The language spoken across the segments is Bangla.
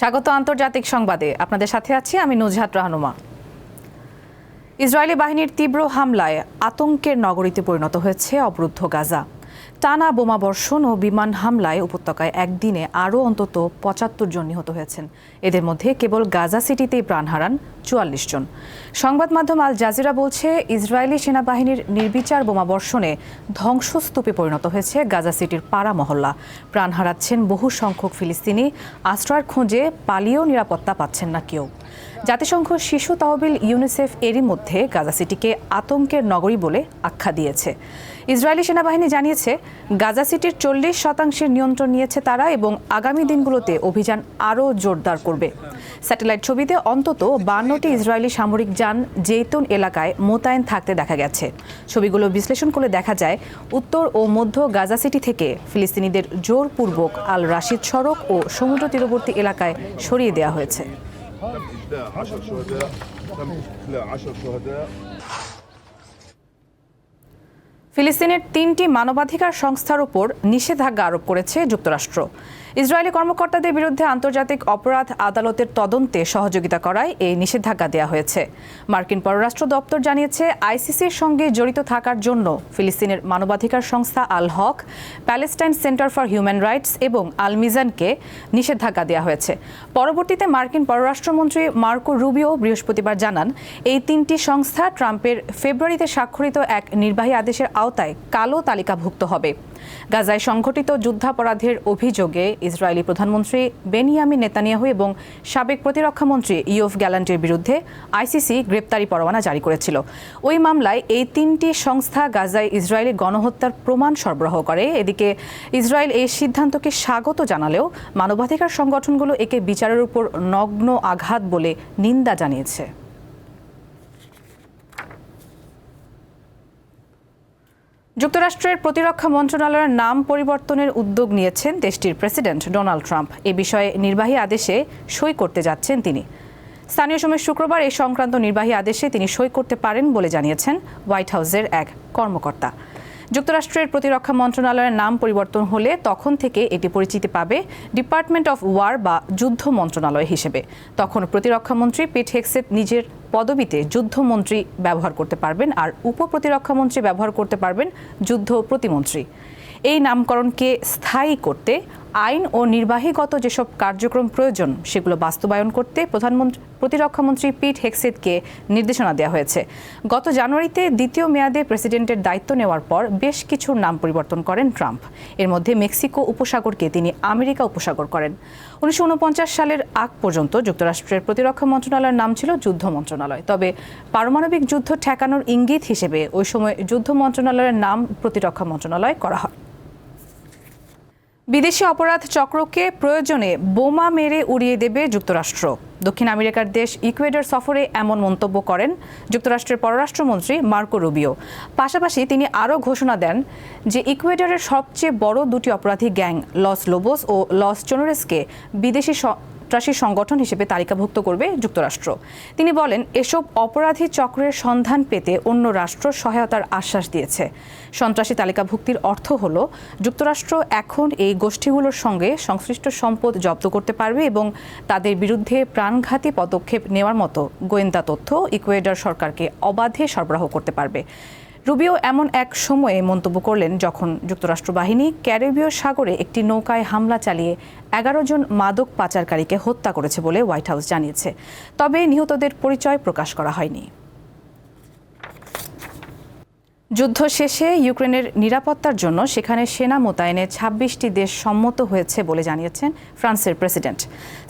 স্বাগত আন্তর্জাতিক সংবাদে। আপনাদের সাথে আছি আমি নুজহাত রাহনুমা। ইসরায়েলি বাহিনীর তীব্র হামলায় আতঙ্কের নগরীতে পরিণত হয়েছে অবরুদ্ধ গাজা। টানা বোমাবর্ষণ ও বিমান হামলায় উপত্যকায় একদিনে আরও অন্তত পঁচাত্তর জন নিহত হয়েছেন। এদের মধ্যে কেবল গাজা সিটিতেই প্রাণ হারান চুয়াল্লিশ জন। সংবাদ মাধ্যম আল জাজিরা বলছে, ইসরায়েলি সেনাবাহিনীর নির্বিচার বোমাবর্ষণে ধ্বংসস্তূপে পরিণত হয়েছে গাজা সিটির পাড়া মহল্লা। প্রাণ হারাচ্ছেন বহু সংখ্যক ফিলিস্তিনি। আশ্রয়ের খোঁজে পালিয়েও নিরাপত্তা পাচ্ছেন না কেউ। জাতিসংঘ শিশু তহবিল ইউনিসেফ এরই মধ্যে গাজা সিটিকে আতঙ্কের নগরী বলে আখ্যা দিয়েছে। ইসরায়েলি সেনাবাহিনী জানিয়েছে, গাজা সিটির চল্লিশ শতাংশের নিয়ন্ত্রণ নিয়েছে তারা এবং আগামী দিনগুলোতে অভিযান আরও জোরদার করবে। স্যাটেলাইট ছবিতে অন্তত বান্নটি ইসরায়েলি সামরিক যান জেইতুন এলাকায় মোতায়েন থাকতে দেখা গেছে। ছবিগুলো বিশ্লেষণ করে দেখা যায়, উত্তর ও মধ্য গাজা সিটি থেকে ফিলিস্তিনিদের জোরপূর্বক আল রাশিদ সড়ক ও সমুদ্র তীরবর্তী এলাকায় সরিয়ে দেওয়া হয়েছে। ফিলিস্তিনের তিনটি মানবাধিকার সংস্থার উপর নিষেধাজ্ঞা আরোপ করেছে যুক্তরাষ্ট্র। ইসরায়েলি কর্মকর্তাদের বিরুদ্ধে আন্তর্জাতিক অপরাধ আদালতের তদন্তে সহযোগিতা করায় এই নিষেধাজ্ঞা দেওয়া হয়েছে। মার্কিন পররাষ্ট্র দপ্তর জানিয়েছে, আইসিসির সঙ্গে জড়িত থাকার জন্য ফিলিস্তিনের মানবাধিকার সংস্থা Al Haq, Palestine centre for human rights এবং আল মিজানকে নিষেধাজ্ঞা দেওয়া হয়েছে। পরবর্তীতে মার্কিন পররাষ্ট্রমন্ত্রী মার্কো রুবিও বৃহস্পতিবার জানান, এই তিনটি সংস্থা ট্রাম্পের ফেব্রুয়ারিতে স্বাক্ষরিত এক নির্বাহী আদেশের আওতায় কালো তালিকাভুক্ত হবে। গাজায় সংঘটিত যুদ্ধাপরাধের অভিযোগে ইসরায়েলি প্রধানমন্ত্রী বেনিয়ামিন নেতানিয়াহু এবং সাবেক প্রতিরক্ষামন্ত্রী ইয়ফ গ্যালান্টের বিরুদ্ধে আইসিসি গ্রেপ্তারি পরোয়ানা জারি করেছিল। ওই মামলায় এই তিনটি সংস্থা গাজায় ইসরায়েলি গণহত্যার প্রমাণ সরবরাহ করে। এদিকে ইসরায়েল এই সিদ্ধান্তকে স্বাগত জানালেও মানবাধিকার সংগঠনগুলো একে বিচারের উপর নগ্ন আঘাত বলে নিন্দা জানিয়েছে। যুক্তরাষ্ট্রের প্রতিরক্ষা মন্ত্রণালয়ের নাম পরিবর্তনের উদ্যোগ নিয়েছেন দেশটির প্রেসিডেন্ট ডোনাল্ড ট্রাম্প। এ বিষয়ে নির্বাহী আদেশে সই করতে যাচ্ছেন তিনি। স্থানীয় সময় শুক্রবার এই সংক্রান্ত নির্বাহী আদেশে তিনি সই করতে পারেন বলে জানিয়েছেন হোয়াইট হাউসের এক কর্মকর্তা। যুক্তরাষ্ট্রের প্রতিরক্ষা মন্ত্রণালয়ের নাম পরিবর্তন হলে তখন থেকে এটি পরিচিতি পাবে ডিপার্টমেন্ট অফ ওয়ার বা যুদ্ধ মন্ত্রণালয় হিসেবে। তখন প্রতিরক্ষামন্ত্রী পিট হেক্সেট নিজের পদবিতে যুদ্ধমন্ত্রী ব্যবহার করতে পারবেন আর উপপ্রতিরক্ষামন্ত্রী ব্যবহার করতে পারবেন যুদ্ধ প্রতিমন্ত্রী। এই নামকরণকে স্থায়ী করতে আইন ও নির্বাহীগত যেসব কার্যক্রম প্রয়োজন, সেগুলো বাস্তবায়ন করতে প্রধানমন্ত্রী, প্রতিরক্ষামন্ত্রী পিট হেক্সেটকে নির্দেশনা দেওয়া হয়েছে। গত জানুয়ারিতে দ্বিতীয় মেয়াদে প্রেসিডেন্টের দায়িত্ব নেওয়ার পর বেশ কিছুর নাম পরিবর্তন করেন ট্রাম্প। এর মধ্যে মেক্সিকো উপসাগরকে তিনি আমেরিকা উপসাগর করেন। উনিশশো ঊনপঞ্চাশ সালের আগ পর্যন্ত যুক্তরাষ্ট্রের প্রতিরক্ষা মন্ত্রণালয়ের নাম ছিল যুদ্ধ মন্ত্রণালয়। তবে পারমাণবিক যুদ্ধ ঠেকানোর ইঙ্গিত হিসেবে ওই সময় যুদ্ধ মন্ত্রণালয়ের নাম প্রতিরক্ষা মন্ত্রণালয় করা হয়। বিদেশি অপরাধ চক্রকে প্রয়োজনে বোমা মেরে উড়িয়ে দেবে যুক্তরাষ্ট্র। দক্ষিণ আমেরিকার দেশ ইকুয়েডর সফরে এমন মন্তব্য করেন যুক্তরাষ্ট্রের পররাষ্ট্রমন্ত্রী মার্কো রুবিও। পাশাপাশি তিনি আরও ঘোষণা দেন যে ইকুয়েডরের সবচেয়ে বড় দুটি অপরাধী গ্যাং, লস লোবোস ও লস চোনোরেসকে বিদেশি সন্ত্রাসী সংগঠন হিসেবে তালিকাভুক্ত করবে যুক্তরাষ্ট্র। তিনি বলেন, এসব অপরাধী চক্রের সন্ধান পেতে অন্য রাষ্ট্র সহায়তার আশ্বাস দিয়েছে। সন্ত্রাসী তালিকাভুক্তির অর্থ হল, যুক্তরাষ্ট্র এখন এই গোষ্ঠীগুলোর সঙ্গে সংশ্লিষ্ট সম্পদ জব্দ করতে পারবে এবং তাদের বিরুদ্ধে প্রাণঘাতী পদক্ষেপ নেওয়ার মতো গোয়েন্দা তথ্য ইকুয়েডর সরকারকে অবাধে সরবরাহ করতে পারবে। রুবিও এমন এক সময়ে মন্তব্য করলেন যখন যুক্তরাষ্ট্র বাহিনী ক্যারিবীয় সাগরে একটি নৌকায় হামলা চালিয়ে এগারো জন মাদক পাচারকারীকে হত্যা করেছে বলে হোয়াইট হাউস জানিয়েছে। তবে নিহতদের পরিচয় প্রকাশ করা হয়নি। যুদ্ধ শেষে ইউক্রেনের নিরাপত্তার জন্য সেখানে সেনা মোতায়েনে ছাব্বিশটি দেশ সম্মত হয়েছে বলে জানিয়েছেন ফ্রান্সের প্রেসিডেন্ট।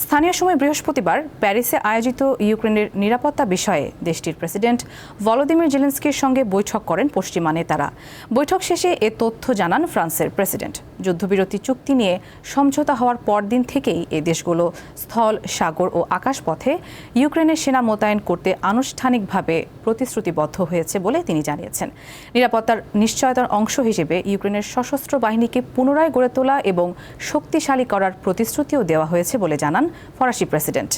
স্থানীয় সময় বৃহস্পতিবার প্যারিসে আয়োজিত ইউক্রেনের নিরাপত্তা বিষয়ে দেশটির প্রেসিডেন্ট ভলোদিমির জেলেন্সকির সঙ্গে বৈঠক করেন পশ্চিমা নেতারা। বৈঠক শেষে এ তথ্য জানান ফ্রান্সের প্রেসিডেন্ট। যুদ্ধবিরতি চুক্তি নিয়ে সমঝোতা হওয়ার পরদিন থেকেই এই দেশগুলো স্থল, সাগর ও আকাশপথে ইউক্রেনের সেনা মোতায়েন করতে আনুষ্ঠানিকভাবে প্রতিশ্রুতিবদ্ধ হয়েছে বলে তিনি জানিয়েছেন। নিরাপত্তার নিশ্চয়তার অংশ হিসেবে ইউক্রেনের সশস্ত্র বাহিনীকে পুনরায় গড়ে তোলা এবং শক্তিশালী করার প্রতিশ্রুতিও দেওয়া হয়েছে বলে জানান ফরাসি প্রেসিডেন্ট।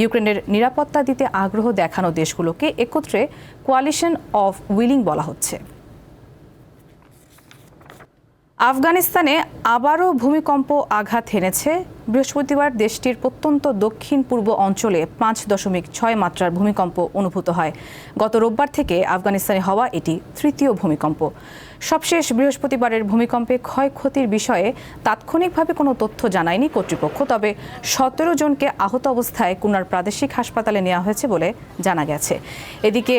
ইউক্রেনের নিরাপত্তা দিতে আগ্রহ দেখানো দেশগুলোকে একত্রে কোয়ালিশন অফ উইলিং বলা হচ্ছে। আফগানিস্তানে আবারও ভূমিকম্প আঘাত হেনেছে। বৃহস্পতিবার দেশটির প্রত্যন্ত দক্ষিণ পূর্ব অঞ্চলে পাঁচ দশমিক ছয় মাত্রার ভূমিকম্প অনুভূত হয়। গত রোববার থেকে আফগানিস্তানে হওয়া এটি তৃতীয় ভূমিকম্প। সবশেষ বৃহস্পতিবারের ভূমিকম্পে ক্ষয়ক্ষতির বিষয়ে তাৎক্ষণিকভাবে কোনো তথ্য জানায়নি কর্তৃপক্ষ, তবে সতেরো জনকে আহত অবস্থায় কুনার প্রাদেশিক হাসপাতালে নেওয়া হয়েছে বলে জানা গেছে। এদিকে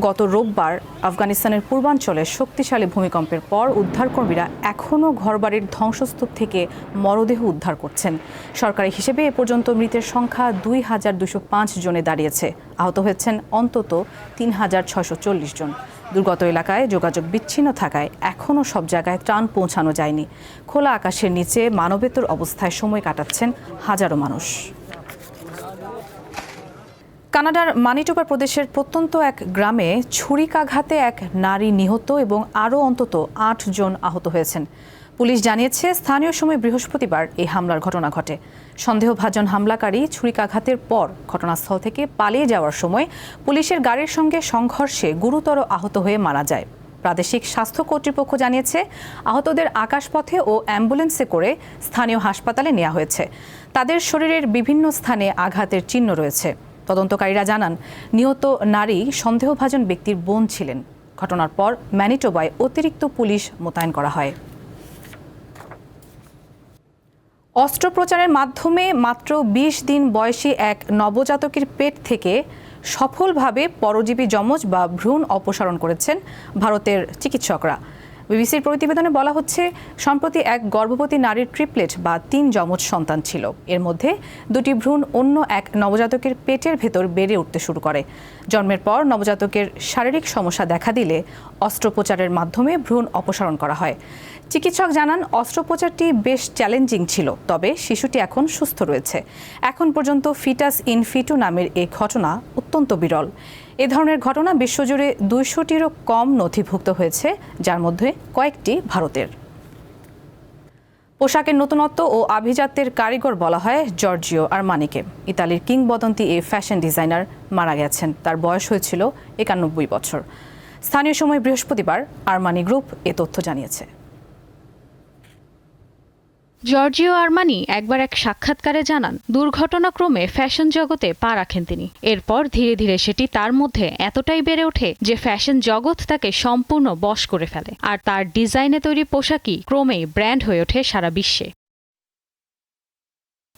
গত রোববার আফগানিস্তানের পূর্বাঞ্চলে শক্তিশালী ভূমিকম্পের পর উদ্ধারকর্মীরা এখনও ঘরবাড়ির ধ্বংসস্তূপ থেকে মরদেহ উদ্ধার করছেন। সরকারি হিসেবে এ পর্যন্ত মৃতের সংখ্যা দুই হাজার দুশো পাঁচ জনে দাঁড়িয়েছে। আহত হয়েছেন অন্তত তিন হাজার ছশো চল্লিশ জন। দুর্গত এলাকায় যোগাযোগ বিচ্ছিন্ন থাকায় এখনও সব জায়গায় ত্রাণ পৌঁছানো যায়নি। খোলা আকাশের নিচে মানবেতর অবস্থায় সময় কাটাচ্ছেন হাজারো মানুষ। কানাডার মানিটোবা প্রদেশের প্রত্যন্ত এক গ্রামে ছুরিকাঘাতে এক নারী নিহত এবং আরও অন্তত আট জন আহত হয়েছেন। পুলিশ জানিয়েছে, স্থানীয় সময় বৃহস্পতিবার এই হামলার ঘটনা ঘটে। সন্দেহভাজন হামলাকারী ছুরিকাঘাতের পর ঘটনাস্থল থেকে পালিয়ে যাওয়ার সময় পুলিশের গাড়ির সঙ্গে সংঘর্ষে গুরুতর আহত হয়ে মারা যায়। প্রাদেশিক স্বাস্থ্য কর্তৃপক্ষ জানিয়েছে, আহতদের আকাশপথে ও অ্যাম্বুলেন্সে করে স্থানীয় হাসপাতালে নেওয়া হয়েছে। তাদের শরীরের বিভিন্ন স্থানে আঘাতের চিহ্ন রয়েছে। তদন্তকারীরা জানান, নিহত নারী সন্দেহভাজন ব্যক্তির বোন ছিলেন। ঘটনার পর ম্যানিটোবায় অতিরিক্ত পুলিশ মোতায়েন করা হয়। অস্ত্রোপচারের মাধ্যমে মাত্র ২০ দিন বয়সী এক নবজাতকের পেট থেকে সফলভাবে পরজীবী যমজ বা ভ্রূণ অপসারণ করেছেন ভারতের চিকিৎসকরা। বিবিসির প্রতিবেদনে বলা হচ্ছে, সম্প্রতি এক গর্ভবতী নারীর ট্রিপলেট বা তিন যমজ সন্তান ছিল। এর মধ্যে দুটি ভ্রূণ অন্য এক নবজাতকের পেটের ভেতর বেড়ে উঠতে শুরু করে। জন্মের পর নবজাতকের শারীরিক সমস্যা দেখা দিলে অস্ত্রোপচারের মাধ্যমে ভ্রূণ অপসারণ করা হয়। চিকিৎসক জানান, অস্ত্রোপচারটি বেশ চ্যালেঞ্জিং ছিল, তবে শিশুটি এখন সুস্থ রয়েছে। এখন পর্যন্ত ফিটাস ইন ফিটু নামের এই ঘটনা অত্যন্ত বিরল। এ ধরনের ঘটনা বিশ্বজুড়ে দুইশোটিরও কম নথিভুক্ত হয়েছে, যার মধ্যে কয়েকটি ভারতের। পোশাকের নতুনত্ব ও আভিজাত্যের কারিগর বলা হয় জর্জিও আরমানিকে। ইতালির কিংবদন্তি এই ফ্যাশন ডিজাইনার মারা গেছেন। তার বয়স হয়েছিল একানব্বই বছর। স্থানীয় সময় বৃহস্পতিবার আরমানি গ্রুপ এ তথ্য জানিয়েছে। জর্জিও আর্মানি একবার এক সাক্ষাৎকারে জানান, দুর্ঘটনাক্রমে ফ্যাশন জগতে পা রাখেন তিনি। এরপর ধীরে ধীরে সেটি তার মধ্যে এতটাই বেড়ে ওঠে যে ফ্যাশন জগৎ তাকে সম্পূর্ণ বশ করে ফেলে। আর তার ডিজাইনে তৈরি পোশাকই ক্রমেই ব্র্যান্ড হয়ে ওঠে সারা বিশ্বে।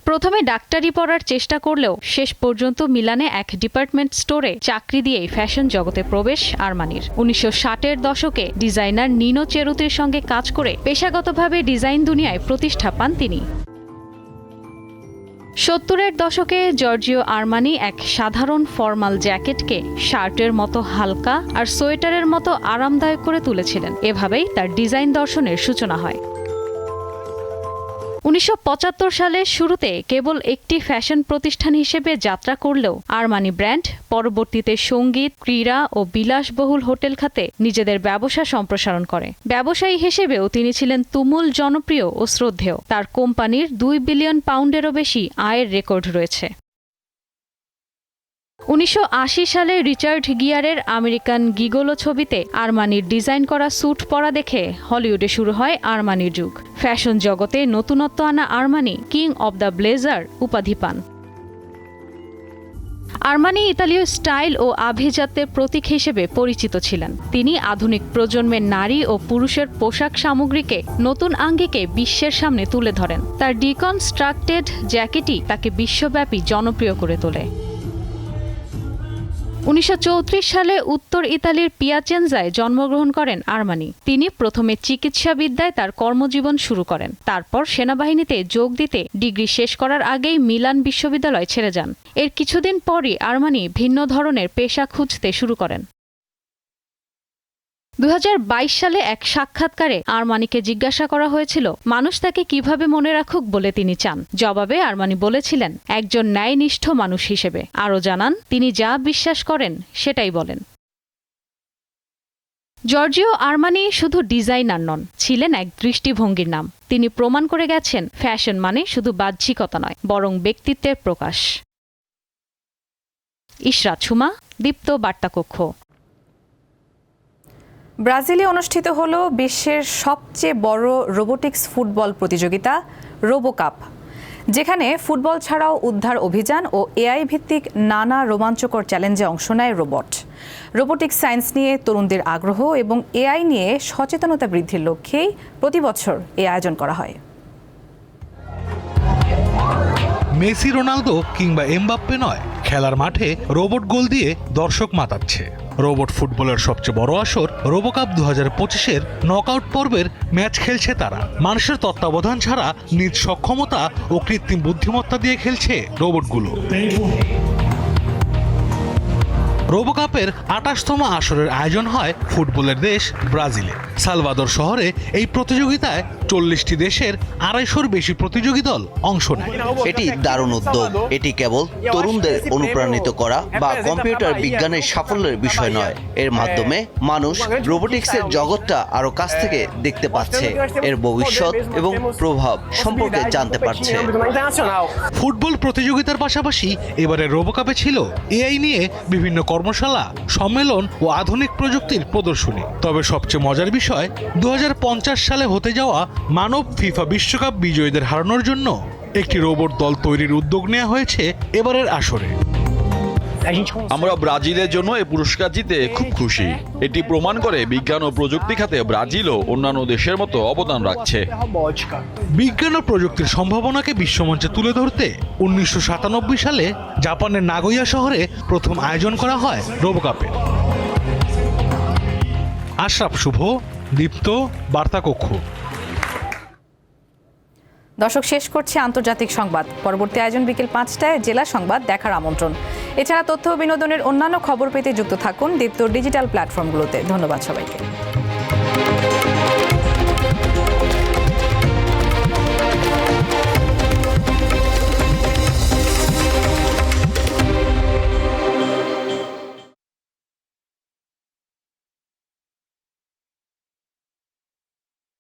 প্রথমে ডাক্তারি পড়ার চেষ্টা করলেও শেষ পর্যন্ত মিলানে এক ডিপার্টমেন্ট স্টোরে চাকরি দিয়েই ফ্যাশন জগতে প্রবেশ আরমানির। উনিশশো ষাটের দশকে ডিজাইনার নিনো চেরুতির সঙ্গে কাজ করে পেশাগতভাবে ডিজাইন দুনিয়ায় প্রতিষ্ঠা পান তিনি। সত্তরের দশকে জর্জিও আরমানি এক সাধারণ ফর্মাল জ্যাকেটকে শার্টের মতো হালকা আর সোয়েটারের মতো আরামদায়ক করে তুলেছিলেন। এভাবেই তার ডিজাইন দর্শনের সূচনা হয়। উনিশশো পঁচাত্তর সালের শুরুতে কেবল একটি ফ্যাশন প্রতিষ্ঠান হিসেবে যাত্রা করলেও আরমানি ব্র্যান্ড পরবর্তীতে সংগীত, ক্রীড়া ও বিলাসবহুল হোটেল খাতে নিজেদের ব্যবসা সম্প্রসারণ করে। ব্যবসায়ী হিসেবেও তিনি ছিলেন তুমুল জনপ্রিয় ও শ্রদ্ধেয়। তার কোম্পানির দুই বিলিয়ন পাউন্ডেরও বেশি আয়ের রেকর্ড রয়েছে। উনিশশো আশি সালে রিচার্ড গিয়ারের আমেরিকান গিগোলো ছবিতে আরমানির ডিজাইন করা স্যুট পরা দেখে হলিউডে শুরু হয় আরমানির যুগ। ফ্যাশন জগতে নতুনত্ব আনা Armani king of the blazer উপাধি পান। আরমানি ইতালীয় স্টাইল ও আভিজাত্যের প্রতীক হিসেবে পরিচিত ছিলেন। তিনি আধুনিক প্রজন্মের নারী ও পুরুষের পোশাক সামগ্রীকে নতুন আঙ্গিকে বিশ্বের সামনে তুলে ধরেন। তার ডিকনস্ট্রাক্টেড জ্যাকেটই তাকে বিশ্বব্যাপী জনপ্রিয় করে তোলে। উনিশশো চৌত্রিশ সালে উত্তর ইতালির পিয়াচেনজায় জন্মগ্রহণ করেন আরমানি। তিনি প্রথমে চিকিৎসাবিদ্যায় তার কর্মজীবন শুরু করেন। তারপর সেনাবাহিনীতে যোগ দিতে ডিগ্রি শেষ করার আগেই মিলান বিশ্ববিদ্যালয় ছেড়ে যান। এর কিছুদিন পরই আরমানি ভিন্ন ধরনের পেশা খুঁজতে শুরু করেন। দু হাজার বাইশ সালে এক সাক্ষাৎকারে আরমানিকে জিজ্ঞাসা করা হয়েছিল, মানুষ তাকে কীভাবে মনে রাখুক? বলে তিনি চান। জবাবে আরমানি বলেছিলেন, একজন ন্যায়নিষ্ঠ মানুষ হিসেবে। আরও জানান, তিনি যা বিশ্বাস করেন, সেটাই বলেন। জর্জিও আরমানি শুধু ডিজাইনার নন, ছিলেন এক দৃষ্টিভঙ্গির নাম। তিনি প্রমাণ করে গেছেন, ফ্যাশন মানে শুধু বাহ্যিকতা নয়, বরং ব্যক্তিত্বের প্রকাশ। ইশরাত সুমা, দীপ্ত বার্তাকক্ষ। ব্রাজিলে অনুষ্ঠিত হল বিশ্বের সবচেয়ে বড় রোবোটিক্স ফুটবল প্রতিযোগিতা, রোবোকাপ, যেখানে ফুটবল ছাড়াও উদ্ধার অভিযান ও এআই ভিত্তিক নানা রোমাঞ্চকর চ্যালেঞ্জে অংশ নেয় রোবট। রোবোটিক্স সায়েন্স নিয়ে তরুণদের আগ্রহ এবং এআই নিয়ে সচেতনতা বৃদ্ধির লক্ষ্যেই প্রতি বছর এ আয়োজন করা হয়। মেসি, রোনালদো কিংবা এমবাপ্পে নয়, খেলার মাঠে রোবট গোল দিয়ে দর্শক মাতাচ্ছে। রোবট ফুটবলের সবচেয়ে বড় আসর, রোবোকাপ দু হাজার পঁচিশের নকআউট পর্বের ম্যাচ খেলছে তারা। মানুষের তত্ত্বাবধান ছাড়া নিজ সক্ষমতা ও কৃত্রিম বুদ্ধিমত্তা দিয়ে খেলছে রোবটগুলো। রোবোকাপের আঠাশতম আসরের আয়োজন হয় ফুটবলের দেশ ব্রাজিলে। সালভাদর শহরে এই প্রতিযোগিতায় চল্লিশটি দেশের আড়াইশোর বেশি প্রতিযোগী দল অংশ নেয়। এটি দারুণ উদ্যোগ। এটি কেবল তরুণদের অনুপ্রাণিত করা বা কম্পিউটার বিজ্ঞানের সাফল্যের বিষয় নয়। এর মাধ্যমে মানুষ রোবোটিক্সের জগৎটা আরও কাছ থেকে দেখতে পাচ্ছে। এর ভবিষ্যৎ এবং প্রভাব সম্পর্কে জানতে পারছে। ফুটবল প্রতিযোগিতার পাশাপাশি এবারে রোবোকাপে ছিল এআই নিয়ে বিভিন্ন কর্মশালা, সম্মেলন ও আধুনিক প্রযুক্তির প্রদর্শনী। তবে সবচেয়ে মজার বিষয় দু হাজার পঞ্চাশ সালে হতে যাওয়া মানব ফিফা বিশ্বকাপ বিজয়ীদের হারানোর জন্য একটি রোবট দল তৈরির উদ্যোগ নেওয়া হয়েছে এবারের আসরে। আমরা ব্রাজিলের জন্য এই পুরস্কার জিতে খুব খুশি। এটি প্রমাণ করে বিজ্ঞান ও প্রযুক্তি খাতে ব্রাজিলও অন্যান্য দেশের মতো অবদান রাখছে। বিজ্ঞান ও প্রযুক্তির সম্ভাবনাকে বিশ্বমঞ্চে তুলে ধরতে উনিশশো সাতানব্বই সালে জাপানের নাগোয়া শহরে প্রথম আয়োজন করা হয় রোবোকাপে। আশরাফ শুভ দীপ্ত বার্তা কক্ষ। দর্শক শেষ করছে আন্তর্জাতিক সংবাদ। পরবর্তী আয়োজন বিকেল পাঁচটায় জেলা সংবাদ দেখার আমন্ত্রণ। এছাড়া তথ্য বিনোদনের অন্যান্য খবর পেতে যুক্ত থাকুন দীপ্ত ডিজিটাল প্ল্যাটফর্মগুলোতে। ধন্যবাদ সবাইকে।